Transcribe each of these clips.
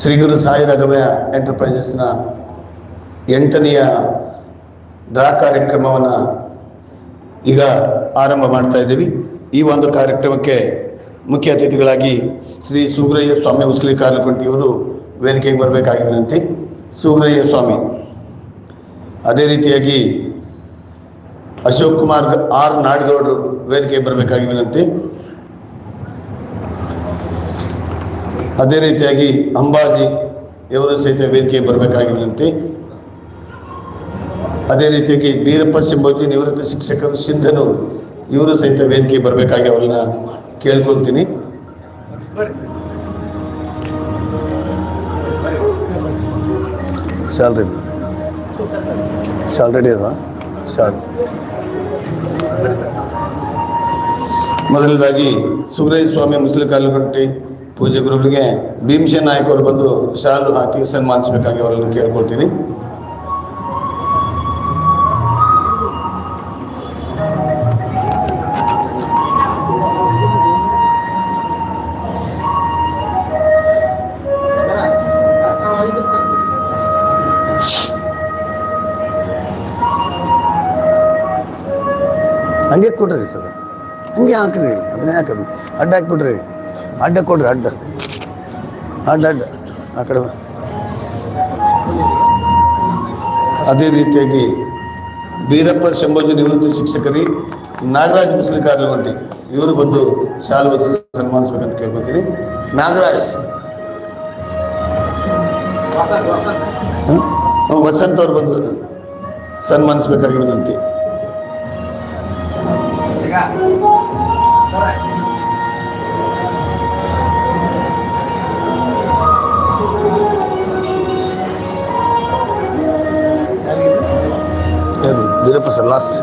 ಶ್ರೀ ಗುರು ಸಾಯಿ ರಾಘವಯ್ಯ ಎಂಟರ್ಪ್ರೈಸಸ್ನ ಎಂಟನೆಯ ದಾ ಕಾರ್ಯಕ್ರಮವನ್ನು ಈಗ ಆರಂಭ ಮಾಡ್ತಾ ಇದ್ದೀವಿ. ಈ ಒಂದು ಕಾರ್ಯಕ್ರಮಕ್ಕೆ ಮುಖ್ಯ ಅತಿಥಿಗಳಾಗಿ ಶ್ರೀ ಸೂಗ್ರಯ್ಯ ಸ್ವಾಮಿ ಉಸ್ಲಿ ಕಾಲುಕುಂಟಿಯವರು ವೇದಿಕೆಗೆ ಬರಬೇಕಾಗಿ ವಿನಂತಿ ಸೂಗ್ರಯ್ಯ ಸ್ವಾಮಿ, ಅದೇ ರೀತಿಯಾಗಿ ಅಶೋಕ್ ಕುಮಾರ್ ಆರ್ ನಾಡಗೌಡರು ವೇದಿಕೆಗೆ ಬರಬೇಕಾಗಿ ಅದೇ ರೀತಿಯಾಗಿ ಅಂಬಾಜಿ ಇವರು ಸಹಿತ ಬರಬೇಕಾಗಿ ವಿನಂತಿ ಅದೇ ರೀತಿಯಾಗಿ ಬೀರಪ್ಪ ಸಿಂಬೋಜಿ ನಿವೃತ್ತ ಶಿಕ್ಷಕರು ಸಿಂಧನು ಇವರು ಸಹಿತ ವೇದಿಕೆಗೆ ಬರಬೇಕಾಗಿ ಅವರನ್ನ ಕೇಳ್ಕೊಳ್ತೀನಿ. ಸ್ಯಾಲ್ರಿ. ಸ್ಯಾಲ್ರೆಡಿ ಅದ ಸ್ಯಾಲ್ ಮೊದಲನೇದಾಗಿ ಸುಗ್ರಹ ಸ್ವಾಮಿ ಮುಸ್ಲಿಂ ಕಾಲುಗಟ್ಟಿ ಪೂಜೆ ಗುರುಗಳಿಗೆ ಭೀಮಸೇನ್ ನಾಯಕ್ ಬಂದು ಶಾಲು ಹಾಕಿ ಸನ್ಮಾನಿಸಬೇಕಾಗಿ ಅವರನ್ನು ಕೇಳ್ಕೊಳ್ತೀನಿ. ಹಂಗೆ ಕೊಡ್ರಿ ಸರ್. ಹಂಗೆ ಹಾಕ್ರಿ, ಅದನ್ನ ಯಾಕೆ ಅಡ್ಡ ಹಾಕ್ಬಿಡ್ರಿ ಅಡ್ಡ ಕೊಡ್ರಿ ಅಡ್ಡ. ಅಡ್ಡ ಅಡ್ಡ. ಆ ಕಡೆ ಅದೇ ರೀತಿಯಾಗಿ ಬೀರಪ್ಪ ಶಂಭೋಜಿ ನಿವೃತ್ತ ಶಿಕ್ಷಕರಿ ನಾಗರಾಜ್ ಮುಸ್ಲಿ ಇವರು ಬಂದು ಶಾಲೆ ವರ್ಷ ಸನ್ಮಾನಿಸ್ಬೇಕಂತ ಕೇಳ್ಕೊತೀನಿ ನಾಗರಾಜ್. ವಸಂತ್ ಅವ್ರು ಬಂದು ಸನ್ಮಾನಿಸ್ಬೇಕಾಗಿ ವಿನಂತಿ. ಬೀರಪ್ಪ ಸರ್ ಲಾಸ್ಟ್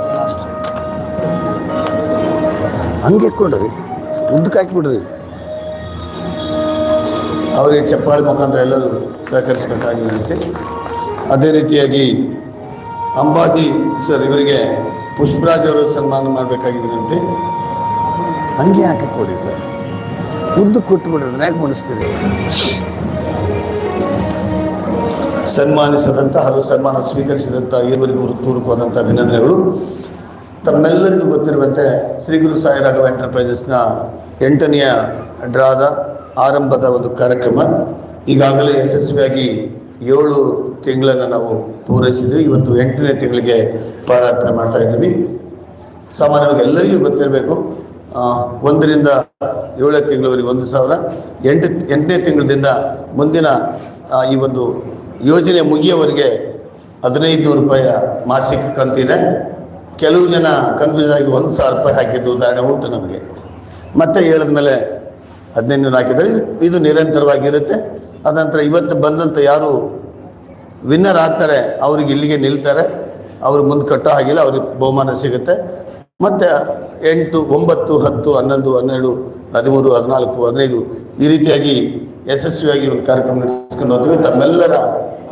ಹಂಗೆ ಕೊಡ್ರಿ ಉದ್ದಕ್ಕೆ ಹಾಕಿಬಿಡ್ರಿ. ಅವರಿಗೆ ಚಪ್ಪಾಳೆ ಮುಖಾಂತರ ಎಲ್ಲರೂ ಸಹಕರಿಸಬೇಕಾಗಿ ವಿನಂತಿ ಅದೇ ರೀತಿಯಾಗಿ ಅಂಬಾಜಿ ಸರ್ ಇವರಿಗೆ ಪುಷ್ಪರಾಜ್ ಅವರು ಸನ್ಮಾನ ಮಾಡಬೇಕಾಗಿ ವಿನಂತಿ ಹಂಗೆ ಹಾಕಿ ಕೊಡಿ ಸರ್. ಉದ್ದು ಕೊಟ್ಟುಬಿಡ್ರಿ ಅದನ್ನ ಯಾಕೆ ಮಾಡಿಸ್ತೀರಿ ಸನ್ಮಾನಿಸಿದಂಥ ಹಾಗೂ ಸನ್ಮಾನ ಸ್ವೀಕರಿಸಿದಂಥ ಇರುವರಿಗೂ ಹೃತ್ಪೂರ್ವಕವಾದಂಥ ಅಭಿನಂದನೆಗಳು. ತಮ್ಮೆಲ್ಲರಿಗೂ ಗೊತ್ತಿರುವಂತೆ ಶ್ರೀ ಗುರು ಸಾಯಿ ರಾಘವ ಎಂಟರ್ಪ್ರೈಸಸ್ನ ಎಂಟನೆಯ ಡ್ರಾದ ಆರಂಭದ ಒಂದು ಕಾರ್ಯಕ್ರಮ. ಈಗಾಗಲೇ ಯಶಸ್ವಿಯಾಗಿ ಏಳು ತಿಂಗಳನ್ನು ನಾವು ಪೂರೈಸಿದ್ವಿ. ಇವತ್ತು ಎಂಟನೇ ತಿಂಗಳಿಗೆ ಪಾದಾರ್ಪಣೆ ಮಾಡ್ತಾ ಇದ್ದೀವಿ. ಸಾಮಾನ್ಯವಾಗಿ ಎಲ್ಲರಿಗೂ ಗೊತ್ತಿರಬೇಕು ಒಂದರಿಂದ ಏಳನೇ ತಿಂಗಳವರೆಗೆ ಒಂದು ಸಾವಿರ. ಎಂಟು, ಎಂಟನೇ ತಿಂಗಳದಿಂದ ಮುಂದಿನ ಈ ಒಂದು ಯೋಜನೆ ಮುಗಿಯೋವರೆಗೆ ಹದಿನೈದು ನೂರು ರೂಪಾಯಿಯ ಮಾಸಿಕ ಕಂತಿದೆ. ಕೆಲವು ಜನ ಕನ್ಫ್ಯೂಸ್ ಆಗಿ ಒಂದು ಸಾವಿರ ರೂಪಾಯಿ ಹಾಕಿದ್ದು ಉದಾಹರಣೆ ಉಂಟು ನಮಗೆ. ಮತ್ತೆ ಹೇಳಿದ ಮೇಲೆ ಹದಿನೈದು ನೂರು ಹಾಕಿದರೆ ಇದು ನಿರಂತರವಾಗಿರುತ್ತೆ. ಅದಂತರ ಇವತ್ತು ಬಂದಂಥ ಯಾರು ವಿನ್ನರ್ ಆಗ್ತಾರೆ, ಅವ್ರಿಗೆ ಇಲ್ಲಿಗೆ ನಿಲ್ತಾರೆ. ಅವ್ರು ಮುಂದೆ ಕಟ್ಟೋ ಹಾಗಿಲ್ಲ, ಅವ್ರಿಗೆ ಬಹುಮಾನ ಸಿಗುತ್ತೆ. ಮತ್ತು ಎಂಟು, ಒಂಬತ್ತು, ಹತ್ತು, ಹನ್ನೊಂದು, ಹನ್ನೆರಡು, ಹದಿಮೂರು, ಹದಿನಾಲ್ಕು, ಹದಿನೈದು ಈ ರೀತಿಯಾಗಿ ಯಶಸ್ವಿಯಾಗಿ ಒಂದು ಕಾರ್ಯಕ್ರಮ ನಡೆಸ್ಕೊಂಡು ಹೋದ್ವಿ. ತಮ್ಮೆಲ್ಲರ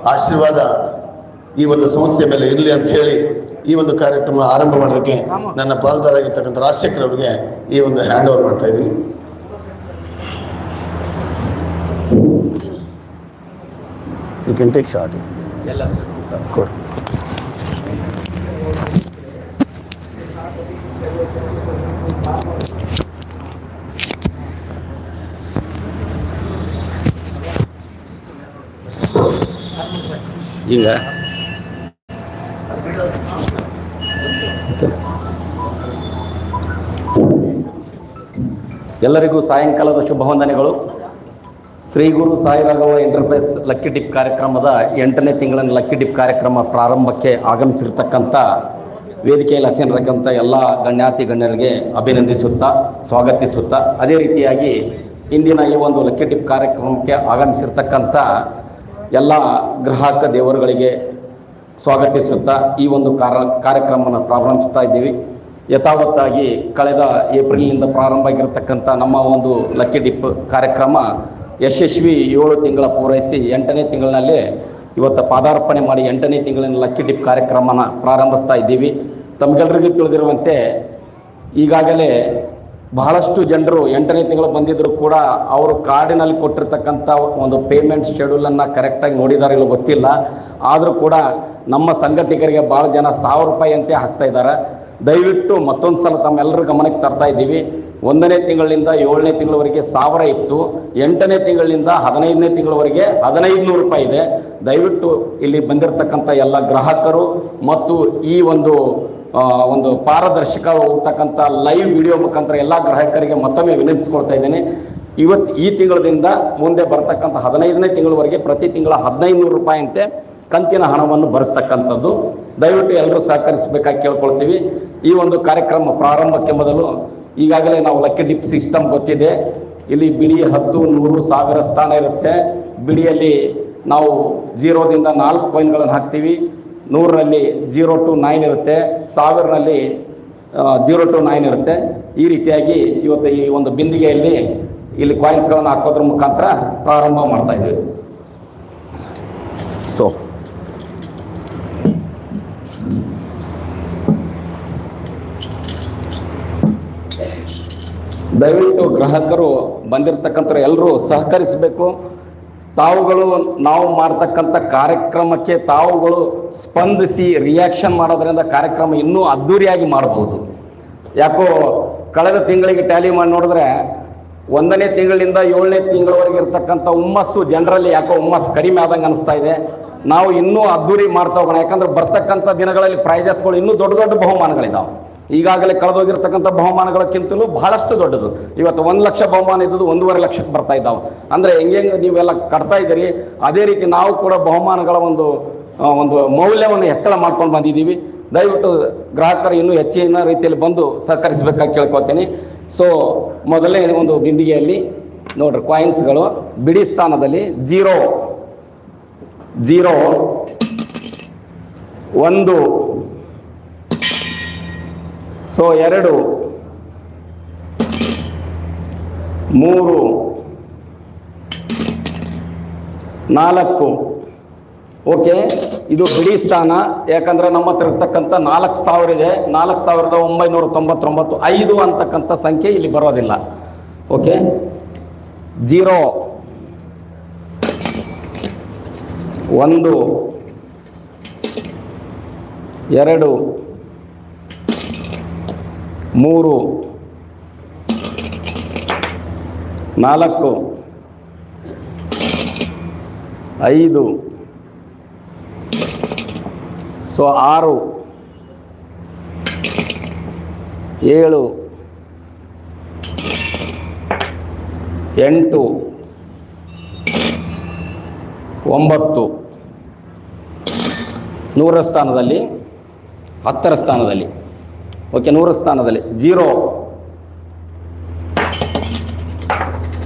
ಆಶೀರ್ವಾದ ಈ ಒಂದು ಸಂಸ್ಥೆಯ ಮೇಲೆ ಇರಲಿ ಅಂತ ಹೇಳಿ ಈ ಒಂದು ಕಾರ್ಯಕ್ರಮ ಆರಂಭ ಮಾಡೋದಕ್ಕೆ ನನ್ನ ಪಾಲ್ದಾರಾಗಿರ್ತಕ್ಕಂಥ ರಾಜಶೇಖರ್ ಅವರಿಗೆ ಈ ಒಂದು ಹ್ಯಾಂಡ್ ಓವರ್ ಮಾಡ್ತಾ ಇದ್ದೀನಿ. ಯು ಕ್ಯಾನ್ ಟೇಕ್ ಶಾರ್ಟ್ ಕೊಡಿ ಈಗ ಎಲ್ಲರಿಗೂ ಸಾಯಂಕಾಲದ ಶುಭ ವಂದನೆಗಳು Shri Guru Sai Raghava enterprise lucky dip ಕಾರ್ಯಕ್ರಮದ ಎಂಟನೇ ತಿಂಗಳಿನ ಲಕ್ಕಿ ಡಿಪ್ ಕಾರ್ಯಕ್ರಮ ಪ್ರಾರಂಭಕ್ಕೆ ಆಗಮಿಸಿರ್ತಕ್ಕಂಥ ವೇದಿಕೆಯಲ್ಲಿ ಹಸೀನರಕ್ಕಂಥ ಎಲ್ಲ ಗಣ್ಯಾತಿ ಗಣ್ಯರಿಗೆ ಅಭಿನಂದಿಸುತ್ತಾ, ಸ್ವಾಗತಿಸುತ್ತಾ, ಅದೇ ರೀತಿಯಾಗಿ ಇಂದಿನ ಈ ಒಂದು ಲಕ್ಕಿ ಡಿಪ್ ಕಾರ್ಯಕ್ರಮಕ್ಕೆ ಆಗಮಿಸಿರ್ತಕ್ಕಂಥ ಎಲ್ಲ ಗ್ರಾಹಕ ದೇವರುಗಳಿಗೆ ಸ್ವಾಗತಿಸುತ್ತಾ ಈ ಒಂದು ಕಾರ, ಕಾರ್ಯಕ್ರಮವನ್ನು ಪ್ರಾರಂಭಿಸ್ತಾ ಇದ್ದೀವಿ. ಯಥಾವತ್ತಾಗಿ ಕಳೆದ ಏಪ್ರಿಲ್ನಿಂದ ಪ್ರಾರಂಭ ಆಗಿರತಕ್ಕಂಥ ನಮ್ಮ ಒಂದು ಲಕ್ಕಿ ಡಿಪ್ ಕಾರ್ಯಕ್ರಮ ಯಶಸ್ವಿ ಏಳು ತಿಂಗಳ ಪೂರೈಸಿ ಎಂಟನೇ ತಿಂಗಳಿನಲ್ಲಿ ಇವತ್ತು ಪಾದಾರ್ಪಣೆ ಮಾಡಿ ಎಂಟನೇ ತಿಂಗಳಿನ ಲಕ್ಕಿ ಡಿಪ್ ಕಾರ್ಯಕ್ರಮನ ಪ್ರಾರಂಭಿಸ್ತಾ ಇದ್ದೀವಿ. ತಮಗೆಲ್ಲರಿಗೂ ತಿಳಿದಿರುವಂತೆ ಈಗಾಗಲೇ ಬಹಳಷ್ಟು ಜನರು ಎಂಟನೇ ತಿಂಗಳು ಬಂದಿದ್ರು ಕೂಡ ಅವರು ಕಾರ್ಡಿನಲ್ಲಿ ಕೊಟ್ಟಿರ್ತಕ್ಕಂಥ ಒಂದು ಪೇಮೆಂಟ್ ಶೆಡ್ಯೂಲನ್ನು ಕರೆಕ್ಟಾಗಿ ನೋಡಿದಾರೆ ಇಲ್ಲ ಗೊತ್ತಿಲ್ಲ. ಆದರೂ ಕೂಡ ನಮ್ಮ ಸಂಘಟಕರಿಗೆ ಭಾಳ ಜನ ಸಾವಿರ ರೂಪಾಯಿ ಅಂತೆ ಹಾಕ್ತಾ ಇದ್ದಾರೆ. ದಯವಿಟ್ಟು ಮತ್ತೊಂದು ಸಲ ತಮ್ಮೆಲ್ಲರ ಗಮನಕ್ಕೆ ತರ್ತಾ ಇದ್ದೀವಿ. ಒಂದನೇ ತಿಂಗಳಿಂದ ಏಳನೇ ತಿಂಗಳವರೆಗೆ ಸಾವಿರ ಇತ್ತು. ಎಂಟನೇ ತಿಂಗಳಿಂದ ಹದಿನೈದನೇ ತಿಂಗಳವರೆಗೆ ಹದಿನೈದು ನೂರು ರೂಪಾಯಿ ಇದೆ. ದಯವಿಟ್ಟು ಇಲ್ಲಿ ಬಂದಿರತಕ್ಕಂಥ ಎಲ್ಲ ಗ್ರಾಹಕರು ಮತ್ತು ಈ ಒಂದು ಒಂದು ಪಾರದರ್ಶಕ ಹೋಗ್ತಕ್ಕಂಥ ಲೈವ್ ವಿಡಿಯೋ ಮುಖಾಂತರ ಎಲ್ಲ ಗ್ರಾಹಕರಿಗೆ ಮತ್ತೊಮ್ಮೆ ವಿನಂತಿಸ್ಕೊಳ್ತಾ ಇದ್ದೇನೆ. ಇವತ್ತು ಈ ತಿಂಗಳದಿಂದ ಮುಂದೆ ಬರ್ತಕ್ಕಂಥ ಹದಿನೈದನೇ ತಿಂಗಳವರೆಗೆ ಪ್ರತಿ ತಿಂಗಳ ಹದಿನೈದು ನೂರು ರೂಪಾಯಿಯಂತೆ ಕಂತಿನ ಹಣವನ್ನು ಭರಿಸ್ತಕ್ಕಂಥದ್ದು. ದಯವಿಟ್ಟು ಎಲ್ಲರೂ ಸಹಕರಿಸಬೇಕಾಗಿ ಕೇಳ್ಕೊಳ್ತೀವಿ. ಈ ಒಂದು ಕಾರ್ಯಕ್ರಮ ಪ್ರಾರಂಭಕ್ಕೆ ಮೊದಲು ಈಗಾಗಲೇ ನಾವು ಲಕ್ಕಿ ಡಿಪ್ ಸಿಸ್ಟಮ್ ಗೊತ್ತಿದೆ. ಇಲ್ಲಿ ಬಿಡಿ ಹತ್ತು, ನೂರು, ಸಾವಿರ ಸ್ಥಾನ ಇರುತ್ತೆ. ಬಿಡಿಯಲ್ಲಿ ನಾವು ಜೀರೋದಿಂದ ನಾಲ್ಕು ಕಾಯಿನ್ಗಳನ್ನು ಹಾಕ್ತೀವಿ. ನೂರರಲ್ಲಿ ಜೀರೋ ಟು ನೈನ್ ಇರುತ್ತೆ, ಸಾವಿರನಲ್ಲಿ ಜೀರೋ ಟು ನೈನ್ ಇರುತ್ತೆ. ಈ ರೀತಿಯಾಗಿ ಇವತ್ತು ಈ ಒಂದು ಬಿಂದಿಗೆಯಲ್ಲಿ ಇಲ್ಲಿ ಕಾಯಿನ್ಸ್ಗಳನ್ನು ಹಾಕೋದ್ರ ಮುಖಾಂತರ ಪ್ರಾರಂಭ ಮಾಡ್ತಾ ಇದ್ವಿ. ಸೊ ದಯವಿಟ್ಟು ಗ್ರಾಹಕರು ಬಂದಿರತಕ್ಕಂಥ ಎಲ್ಲರೂ ಸಹಕರಿಸಬೇಕು. ತಾವುಗಳು ನಾವು ಮಾಡ್ತಕ್ಕಂಥ ಕಾರ್ಯಕ್ರಮಕ್ಕೆ ತಾವುಗಳು ಸ್ಪಂದಿಸಿ ರಿಯಾಕ್ಷನ್ ಮಾಡೋದರಿಂದ ಕಾರ್ಯಕ್ರಮ ಇನ್ನೂ ಅದ್ಧೂರಿಯಾಗಿ ಮಾಡ್ಬೋದು. ಯಾಕೋ ಕಳೆದ ತಿಂಗಳಿಗೆ ಟ್ಯಾಲಿ ಮಾಡಿ ನೋಡಿದ್ರೆ ಒಂದನೇ ತಿಂಗಳಿಂದ ಏಳನೇ ತಿಂಗಳವರೆಗೆ ಇರ್ತಕ್ಕಂಥ ಹುಮ್ಮಸ್ಸು ಜನರಲ್ಲಿ ಯಾಕೋ ಹುಮ್ಮಸ್ಸು ಕಡಿಮೆ ಆದಂಗೆ ಅನಿಸ್ತಾ ಇದೆ. ನಾವು ಇನ್ನೂ ಅದ್ಧೂರಿ ಮಾಡ್ತಾ ಹೋಗೋಣ. ಯಾಕಂದ್ರೆ ಬರ್ತಕ್ಕಂಥ ದಿನಗಳಲ್ಲಿ ಪ್ರೈಜಸ್ಗಳು ಇನ್ನೂ ದೊಡ್ಡ ದೊಡ್ಡ ಬಹುಮಾನಗಳಿದ್ದಾವೆ ಈಗಾಗಲೇ ಕಳೆದೋಗಿರ್ತಕ್ಕಂಥ ಬಹುಮಾನಗಳಕ್ಕಿಂತಲೂ ಬಹಳಷ್ಟು ದೊಡ್ಡದು. ಇವತ್ತು ಒಂದು ಲಕ್ಷ ಬಹುಮಾನ ಇದ್ದದ್ದು ಒಂದೂವರೆ ಲಕ್ಷಕ್ಕೆ ಬರ್ತಾ ಇದ್ದಾವೆ. ಅಂದರೆ ಹೆಂಗೆ ನೀವೆಲ್ಲ ಕಟ್ತಾ ಇದ್ದೀರಿ, ಅದೇ ರೀತಿ ನಾವು ಕೂಡ ಬಹುಮಾನಗಳ ಒಂದು ಒಂದು ಮೌಲ್ಯವನ್ನು ಹೆಚ್ಚಳ ಮಾಡ್ಕೊಂಡು ಬಂದಿದ್ದೀವಿ. ದಯವಿಟ್ಟು ಗ್ರಾಹಕರು ಇನ್ನೂ ಹೆಚ್ಚಿನ ರೀತಿಯಲ್ಲಿ ಬಂದು ಸಹಕರಿಸಬೇಕಾಗಿ ಕೇಳ್ಕೊತೀನಿ ಸೊ ಮೊದಲೇ ಒಂದು ಬಿಂದಿಗೆಯಲ್ಲಿ ನೋಡ್ರಿ ಕಾಯಿನ್ಸ್ಗಳು ಬಿಡಿ ಸ್ಥಾನದಲ್ಲಿ ಜೀರೋ ಜೀರೋ ಒಂದು ಸೊ ಎರಡು, ಮೂರು, ನಾಲ್ಕು. ಓಕೆ, ಇದು ಬಿಡಿ ಸ್ಥಾನ. ಯಾಕಂದ್ರೆ ನಮ್ಮ ಹತ್ರ ಇರ್ತಕ್ಕಂಥ ನಾಲ್ಕು ಸಾವಿರ ಇದೆ. ನಾಲ್ಕು ಸಾವಿರದ ಒಂಬೈನೂರ ತೊಂಬತ್ತೊಂಬತ್ತು, ಐದು ಅಂತಕ್ಕಂಥ ಸಂಖ್ಯೆ ಇಲ್ಲಿ ಬರೋದಿಲ್ಲ. ಓಕೆ, ಜೀರೋ, ಒಂದು, ಎರಡು ಮೂರು. ನಾಲ್ಕು. ಐದು. ಸೊ ಆರು. ಏಳು. ಎಂಟು. ಒಂಬತ್ತು. ನೂರ ಸ್ಥಾನದಲ್ಲಿ ಹತ್ತರ ಸ್ಥಾನದಲ್ಲಿ. ಓಕೆ ನೂರ ಸ್ಥಾನದಲ್ಲಿ. ಜೀರೋ.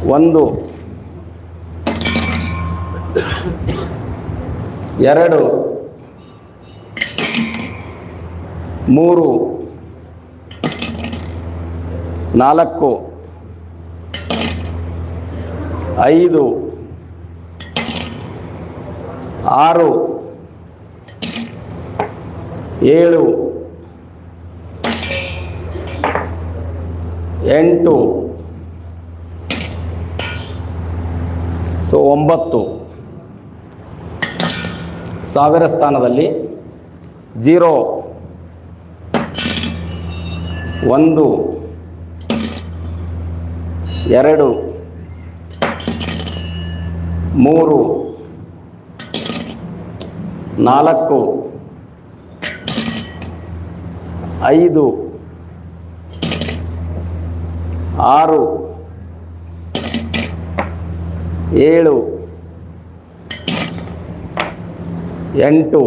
ಒಂದು. ಎರಡು. ಮೂರು. ನಾಲ್ಕು. ಐದು. ಆರು. ಏಳು. ಎಂಟು. ಸೊ ಒಂಬತ್ತು. ಸಾವಿರ ಸ್ಥಾನದಲ್ಲಿ ಜೀರೋ. ಒಂದು. ಎರಡು. ಮೂರು. ನಾಲ್ಕು. ಐದು. ಆರು. ಏಳು. ಎಂಟು.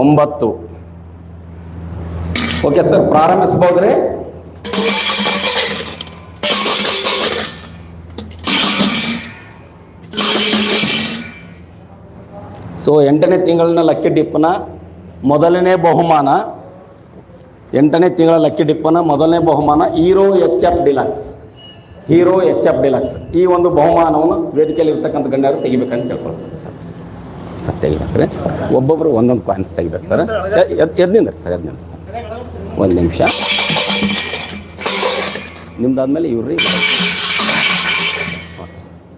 ಒಂಬತ್ತು. ಓಕೆ ಸರ್ ಪ್ರಾರಂಭಿಸ್ಬೋದ್ರಿ ಸೊ ಎಂಟನೇ ತಿಂಗಳಿನ ಲಕ್ಕಿ ಡಿಪ್ನ ಮೊದಲನೇ ಬಹುಮಾನ ಎಂಟನೇ ತಿಂಗಳ ಲಕ್ಕಿ ಡಿಪ್ಪನ ಮೊದಲನೇ ಬಹುಮಾನ Hero H F Deluxe. Hero H F Deluxe. ಈ ಒಂದು ಬಹುಮಾನವನ್ನು ವೇದಿಕೆಯಲ್ಲಿ ಇರ್ತಕ್ಕಂಥ ಗಣ್ಯರು ತೆಗಿಬೇಕಂತ ಕೇಳ್ಕೊಳ್ತಾರೆ ಸರ್. ಸರ್, ತೆಗಿಬೇಕ್ರೆ. ಒಬ್ಬೊಬ್ಬರು ಒಂದೊಂದು ಕಾಯಿನ್ಸ್ ತೆಗಿಬೇಕು ಸರ್. ಎದ್ ನಿಂದ್ರಿ ಸರ್ ಎದ್ನಿಂದ ಸರ್. ಒಂದು ನಿಮಿಷ. ನಿಮ್ದಾದ್ಮೇಲೆ ಇವ್ರಿ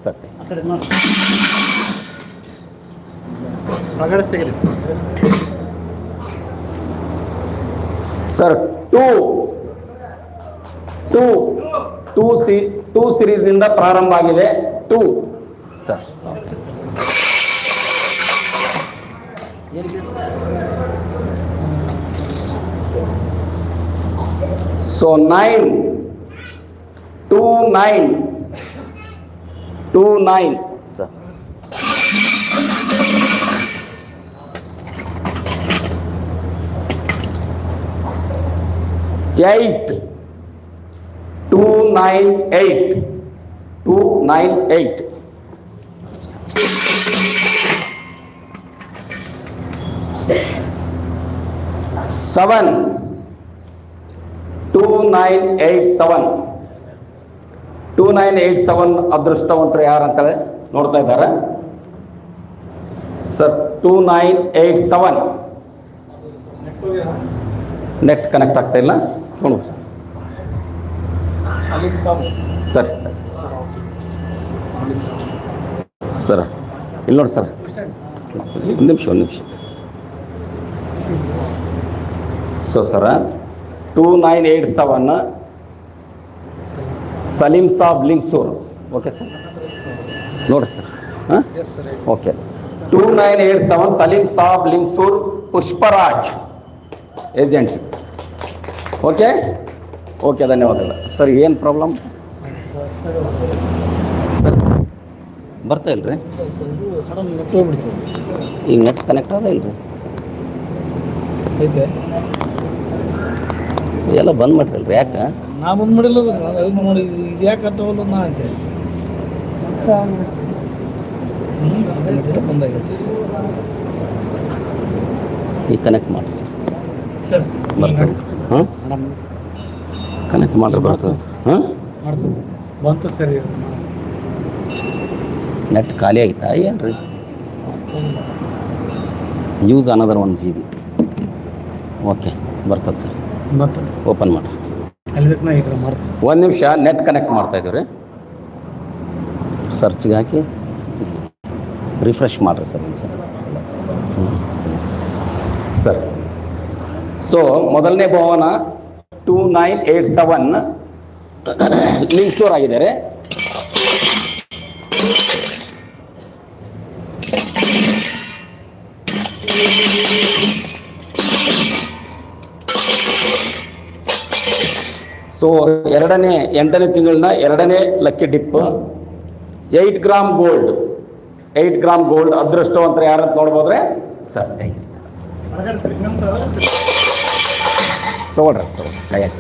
ಸತ್ಯ ಆ ಕಡೆ ನೋಡಿ ಹೊರಗಡೆ ತೆಗೀರಿ sir two two two C two ಸಿರೀಸ್ನಿಂದ ಪ್ರಾರಂಭ ಆಗಿದೆ. Two sir so nine two nine two nine sir eight two nine eight two nine eight seven two nine eight seven two nine eight seven ಅದೃಷ್ಟವಂತರು ಯಾರು ಅಂತೇಳಿ ನೋಡ್ತಾ ಇದ್ದಾರೆ sir two nine eight seven net connect ಆಗ್ತಾ ಇಲ್ಲ ನೋಡು ಸರಿ sir ಇಲ್ಲಿ ನೋಡಿ ಸರ್ ಒಂದು ನಿಮಿಷ ಒಂದು ನಿಮಿಷ so sir two nine eight seven Salim Saab Lingsur okay sir ನೋಡಿ ಸರ್ ಹಾಂ okay two nine eight seven Salim Saab Lingsur Pushparaj agent okay? Okay ಧನ್ಯವಾದಗಳು. ಸರ್ ಏನು ಪ್ರಾಬ್ಲಮ್? ಸರ್ ಬರ್ತಾ ಇಲ್ರಿ? ಸಡನ್ ನೆಟ್ ಹೋಗ್ಬಿಡ್ತದೆ ಈಗ ನೆಟ್ ಕನೆಕ್ಟ್ ಅದ ಇಲ್ರಿ. ಐತೆ. ಎಲ್ಲ ಬಂದ್ ಮಾಡ್ರಲ್ರಿ ಯಾಕೆ? ನಾ ಬಂದ್ ಮಾಡಿಲ್ಲ ಅದು ಇದು ನೋಡಿ ಇದು ಯಾಕೆ ಅಂತವಲ್ಲ ನಾ ಅಂತೇಳಿ ಹ್ಞೂ ಬಂದಾಗೈತೆ ಈಗ ಕನೆಕ್ಟ್ ಮಾಡಿ ಸರ್. ಬರ್ತದೆ ಹಾಂ ಕನೆಕ್ಟ್ ಮಾಡ್ರೆ ಬರ್ತದೆ. ಹಾಂ ಬಂತು ಸರಿ. ನೆಟ್ ಖಾಲಿ ಆಯ್ತಾ? ಏನ್ರಿ? ಯೂಸ್ ಅನ್ನೋದ್ರ ಒನ್ ಜಿ ಬಿ ಓಕೆ ಬರ್ತದೆ ಸರ್. ಮತ್ತೆ ಓಪನ್ ಮಾಡ್ತೀನಿ. ಒಂದು ನಿಮಿಷ ನೆಟ್ ಕನೆಕ್ಟ್ ಮಾಡ್ತಾ ಇದ್ದೀವಿ ರೀ. ಸರ್ಚ್ಗೆ ಹಾಕಿ. ರಿಫ್ರೆಶ್ ಮಾಡಿರಿ ಸರ್ ಒಂದು ಸರ್ ಸರ್ ಸೊ ಮೊದಲನೇ ಭವನ two nine eight seven Lingsur ಆಗಿದ್ದಾರೆ. ಸೊ ಎರಡನೇ, ಎಂಟನೇ ತಿಂಗಳನ್ನ ಎರಡನೇ lucky dip eight gram gold eight gram gold ಅದೃಷ್ಟವಂತರ ಯಾರಂತ ನೋಡ್ಬೋದ್ರೆ? ಸರ್ ಥ್ಯಾಂಕ್ ಯು ಸರ್ ತೊಗೊಳ್ರಿ ತೊಗೊಳ್ರಿ, ಕೈಯಾಗ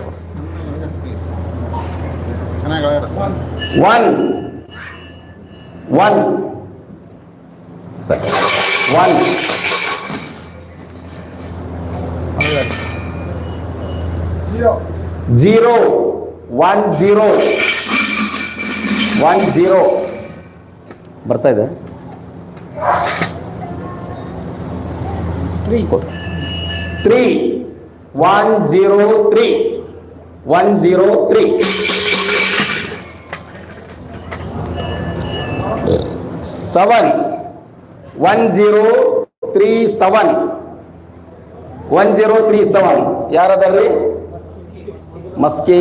ಒನ್ ಒನ್ ಸರಿ. One zero one zero one zero ಬರ್ತಾ ಇದೆ? Three three one zero three one zero three seven one zero Maski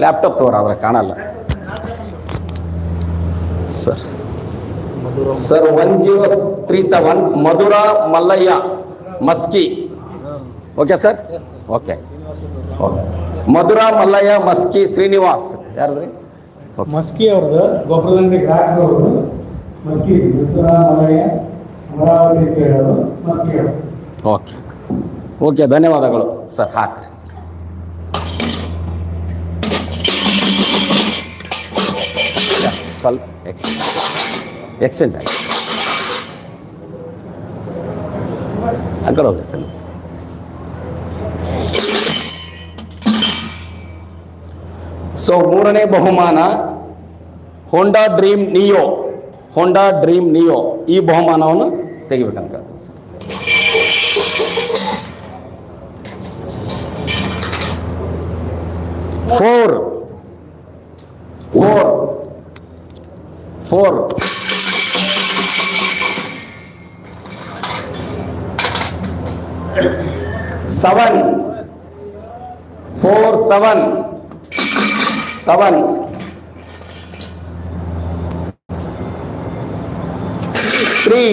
laptop ತೋರ ಅದ್ರ ಕಾಣಲ್ಲ. Sir. Sir one zero three seven Madhura Mallayya, Maski. Okay sir okay okay Madhura Mallayya Maski Srinivas. ಯಾರದ್ರಿ? Maski ಅವ್ರದ್ದು ಗೊಬ್ಬರದಂಗಡಿ ಗ್ರಾಹಕರವರು ಮಸ್ಕಿ ಅಮರಾವತಿ ಅವರು. Okay okay ಧನ್ಯವಾದಗಳು. Sir ಹಾಕ್ರಿ. ಸ್ವಲ್ಪ ಎಕ್ಸ್ಚೇಂಜ್ ಆಗಿ ಆ ಕಡೆ ಹೋಗ್ರಿ ಸರ್ ಸೊ ಮೂರನೇ ಬಹುಮಾನ Honda Dream Neo Honda Dream Neo ಈ ಬಹುಮಾನವನ್ನು ತೆಗಿಬೇಕಂತ. Four four four seven four seven seven three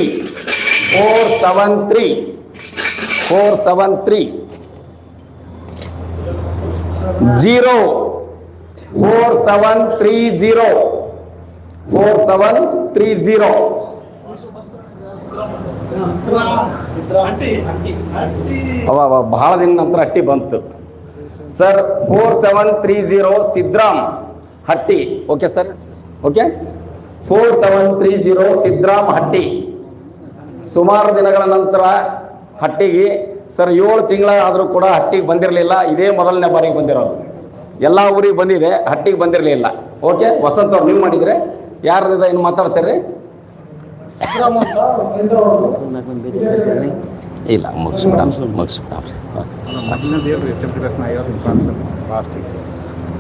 four seven three four seven three zero four seven three zero four seven three zero ಅವ ಬಹಳ ದಿನ ನಂತರ ಅಟ್ಟಿ ಬಂತು. Sir four seven three zero Siddram Hatti. Okay sir okay four seven three zero Siddram Hatti. ಸುಮಾರು ದಿನಗಳ ನಂತರ ಹಟ್ಟಿಗೆ sir ಏಳು ತಿಂಗಳಾದರೂ ಕೂಡ ಹಟ್ಟಿಗೆ ಬಂದಿರಲಿಲ್ಲ. ಇದೇ ಮೊದಲನೇ ಬಾರಿಗೆ ಬಂದಿರೋದು. ಎಲ್ಲ ಊರಿಗೆ ಬಂದಿದೆ ಹಟ್ಟಿಗೆ ಬಂದಿರಲಿಲ್ಲ. ಓಕೆ ವಸಂತ ಅವ್ರು ನೀವು ಮಾಡಿದರೆ? ಯಾರ್ದಿದೆ ಇನ್ನು ಮಾತಾಡ್ತೀರಿ? ಇಲ್ಲ ಮುಗಿಸ್ಬಿಡ ಮುಗಿಸ್ಬಿಡ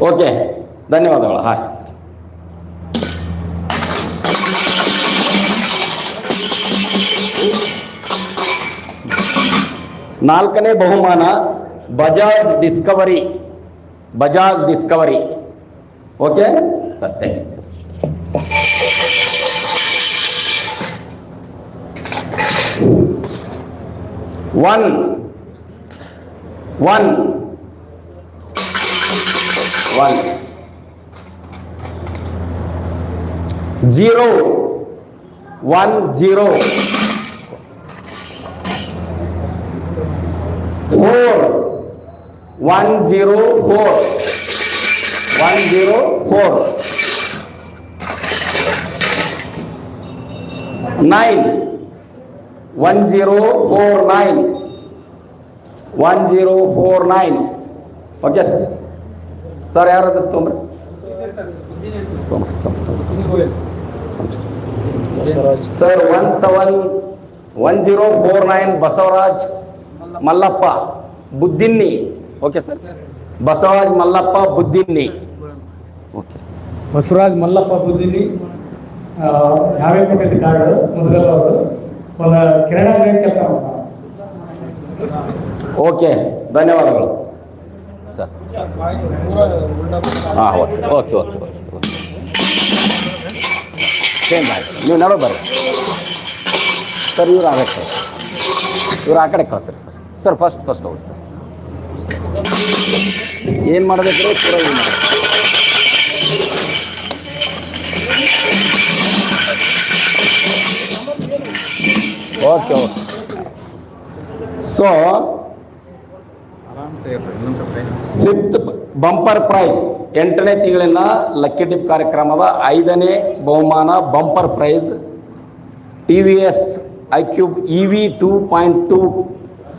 ಓಕೆ ಧನ್ಯವಾದಗಳು ಹಾಂ ನಾಲ್ಕನೇ ಬಹುಮಾನ Bajaj Discover Bajaj Discover okay sir thank you sir one one one zero one zero four one zero four one zero four nine one zero four nine one zero four nine okay sir sir ಯಾರದು ತೊಂಬ್ರಿ sir one seven one zero four nine Basavaraj Mallappa Buddinni okay sir Basavaraj Mallappa Buddinni okay Basavaraj Mallappa Buddinni ಯಾವೇ ಕೊಟ್ಟಿದ್ದ card? ಮುದ್ರಲ್ಲ ಅವರು. ಒಂದು ಕಿರಣ ಕೆಲಸ ಮಾಡ್ತಾರೆ. Okay ಧನ್ಯವಾದಗಳು. Sir. ಹಾಂ okay okay okay okay change ಆಯ್ತು. ನೀವು ನಡೋ ಬರ್ರಿ ಸರ್ ಇವ್ರು ಸರ್ ಇವ್ರು ಆ ಕಡೆ ಕಳಿಸ್ರಿ. ಸರ್ ಫಸ್ಟ್ ಫಸ್ಟ್ ಹೋಗಿ ಸರ್. ಏನು ಮಾಡಬೇಕು ಪೂರ ಏನು ಮಾಡಬೇಕು okay okay. So fifth bumper prize ಎಂಟನೇ ತಿಂಗಳಿನ ಲಕ್ಕಿ ಟಿಪ್ ಕಾರ್ಯಕ್ರಮದ ಐದನೇ ಬಹುಮಾನ bumper prize T V S I cube E V two point two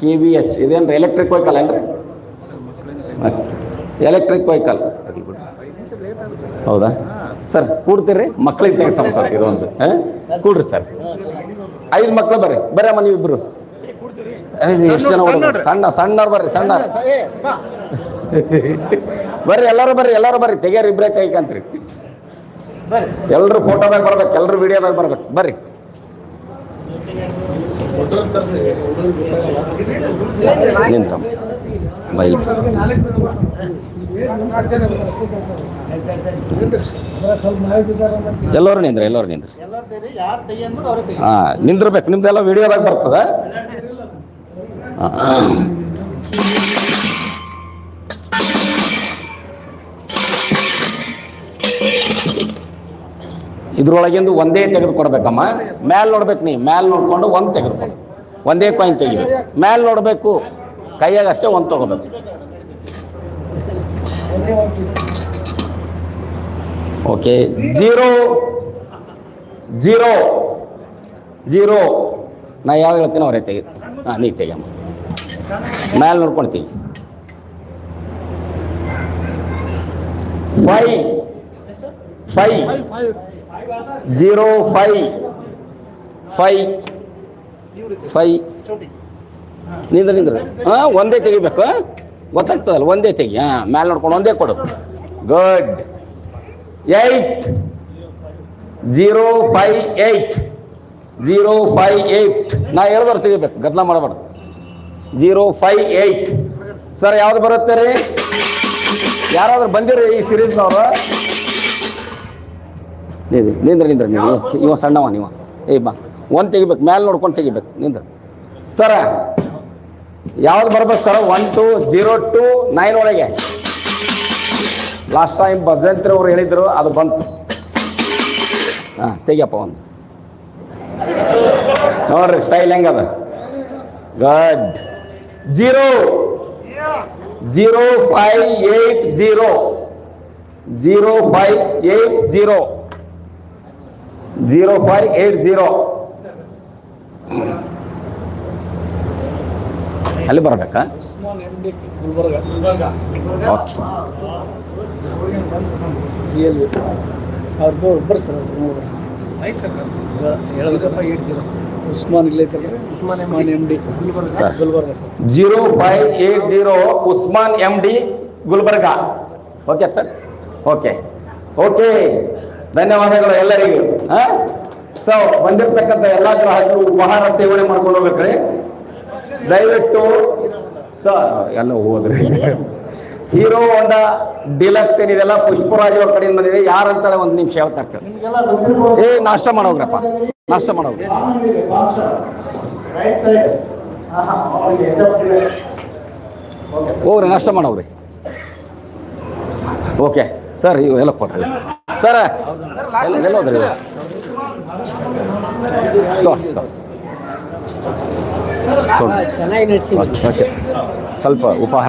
K V H ಇದೇನು ಎಲೆಕ್ಟ್ರಿಕ್ ವೆಹಿಕಲ್ ಏನ್ರಿ? ಎಲೆಕ್ಟ್ರಿಕ್ ವೆಹಿಕಲ್ ಹೌದಾ? ಸರ್, ಕೂಡ್ತೀರಿ? ಮಕ್ಕಳಿಗೆ ತೆಗೆಸಮ್ಮ ಸರ್, ಇದೊಂದು. ಹಾಂ? ಕೂಡ್ರಿ ಸರ್. ಐದು ಮಕ್ಕಳು ಬರ್ರಿ. ಬರ್ರಿ ಅಮ್ಮ, ನೀವಿಬ್ರು. ಎಷ್ಟು ಜನ ಹುಡುಗರು? ಸಣ್ಣ ಸಣ್ಣವ್ರು ಬರ್ರಿ ಸಣ್ಣ ಬರ್ರಿ ಎಲ್ಲರೂ ಬರ್ರಿ ಎಲ್ಲರೂ ಬರ್ರಿ. ತೆಗಿಯಾರ ಇಬ್ರೇ ಕೈಕಂತ್ರಿ ಎಲ್ರು ಫೋಟೋದಾಗ ಬರ್ಬೇಕು ಎಲ್ರು ವಿಡಿಯೋದಾಗ ಬರ್ಬೇಕು. ಬರ್ರಿ. ಬೈಲ್. ಎಲ್ಲರೂ ನಿಂದ್ರಿ ಎಲ್ಲರೂ ನಿಂದ್ರಿ ಹಾಂ ನಿಂದಿರ್ಬೇಕು. ನಿಮ್ದೆಲ್ಲ ವಿಡಿಯೋದಾಗ ಬರ್ತದ? ಇದ್ರೊಳಗಿಂದು ಒಂದೇ ತೆಗೆದು ಕೊಡ್ಬೇಕಮ್ಮ ಮ್ಯಾಲ್ ನೋಡ್ಬೇಕು ನೀ, ಮ್ಯಾಲ್ ನೋಡ್ಕೊಂಡು ಒಂದು ತೆಗೆದುಕೊಂಡು. ಒಂದೇ ಕಾಯಿನ್ ತೆಗಿಬೇಕು. ಮ್ಯಾಲ್ ನೋಡಬೇಕು, ಕೈಯಾಗ ಅಷ್ಟೇ ಒಂದು ತಗೋಬೇಕು. Okay, zero zero zero. ನಾ ಯಾರು ಹೇಳ್ತೀನಿ ಅವರೇ ತೆಗಿ ಹಾಂ, ನೀ ತೆಗಿಯಮ್ಮ. ಮ್ಯಾಲೆ ನೋಡ್ಕೊಳ್ತೀವಿ five. Five. Zero five. Five. Five. ನಿಂದ್ರ ನಿಂದ್ರ. ಹಾಂ, ಒಂದೇ ತೆಗಿಬೇಕು? ಗೊತ್ತಾಗ್ತದಲ್ಲ, ಒಂದೇ ತೆಗಿ, ಹಾಂ ಮೇಲೆ ನೋಡ್ಕೊಂಡು ಒಂದೇ ಕೊಡು. Good eight zero five eight zero five eight ನಾ ಹೇಳ್ಬಾರ್ದು ತೆಗಿಬೇಕು ಗದ್ಲ ಮಾಡಬಾರ್ದು. Zero five eight. ಸರ್, ಯಾವ್ದು ಬರುತ್ತೆ ರೀ? ಯಾರಾದ್ರೂ ಬಂದಿರಿ ಈ ಸೀರೀಸ್ನವರು ನಿಂದ್ರ ನಿಂದ್ರ ನೀವು. ಇವ ಸಣ್ಣವ ನೀವು. ಏ ಬಾ. ಒಂದು ತೆಗಿಬೇಕು, ಮ್ಯಾಲೆ ನೋಡ್ಕೊಂಡು ತೆಗಿಬೇಕು. ನಿಂದ್ರ. ಸರ, ಯಾವ್ದು ಬರ್ಬೇಕು sir? One, two, zero, two, nine ಒಳಗೆ. ಲಾಸ್ಟ್ ಟೈಮ್ ಭಜಂತ್ರಿ ಅವ್ರು ಹೇಳಿದ್ರು, ಅದು ಬಂತು. ಹಾಂ, ತೆಗಿಯಪ್ಪ ಒಂದು. ನೋಡ್ರಿ ಸ್ಟೈಲ್ ಹೆಂಗದ? Good zero zero five eight zero zero five eight zero zero five eight zero ಅಲ್ಲಿ ಬರಬೇಕಾ? Usman M D Gulbarga Gulbarga okay G L V ಅವ್ರದ್ದು ಒಬ್ಬರು ಸರ್ ಉಸ್ಮಾನ್ ಇಲ್ಲ Usman M D Gulbarga sir. Gulbarga sir. Zero five eight zero Usman M D Gulbarga. Okay sir okay okay ಧನ್ಯವಾದಗಳು ಎಲ್ಲರಿಗೂ. So ಬಂದಿರತಕ್ಕಂಥ ಎಲ್ಲ ಗ್ರಾಹಕರು ಉಪಹಾರ ಸೇವನೆ ಮಾಡ್ಕೊಂಡು ಹೋಗ್ಬೇಕ್ರಿ. ದಯವಿಟ್ಟು ಸರ್ ಎಲ್ಲ ಹೋದ್ರಿ ಹೀರೋ ಹೋಂಡಾ ಡಿಲಕ್ಸ್ ಏನಿದೆಲ್ಲ ಪುಷ್ಪರಾಜ್ ಅವ್ರ ಕಡೆಯಿಂದ ಬಂದಿದೆ. ಯಾರಂತಾಳೆ ಒಂದು ನಿಮಿಷ ಹೇಳ್ತಾರೆ ಏ ನಾಷ್ಟ ಮಾಡೋಗ್ರಪ್ಪ. ನಾಷ್ಟ ಮಾಡೋಗ್ರಿ. ಹೋಗ್ರಿ ನಾಷ್ಟ ಮಾಡೋಗ್ರಿ. ಓಕೆ ಸರ್ ಇವು ಎಲ್ಲ ಕೊಡ್ರಿ ಸರ್ ಎಲ್ಲ ಹೋದ್ರಿ ಓಕೆ ಸ್ವಲ್ಪ ಉಪಹಾರ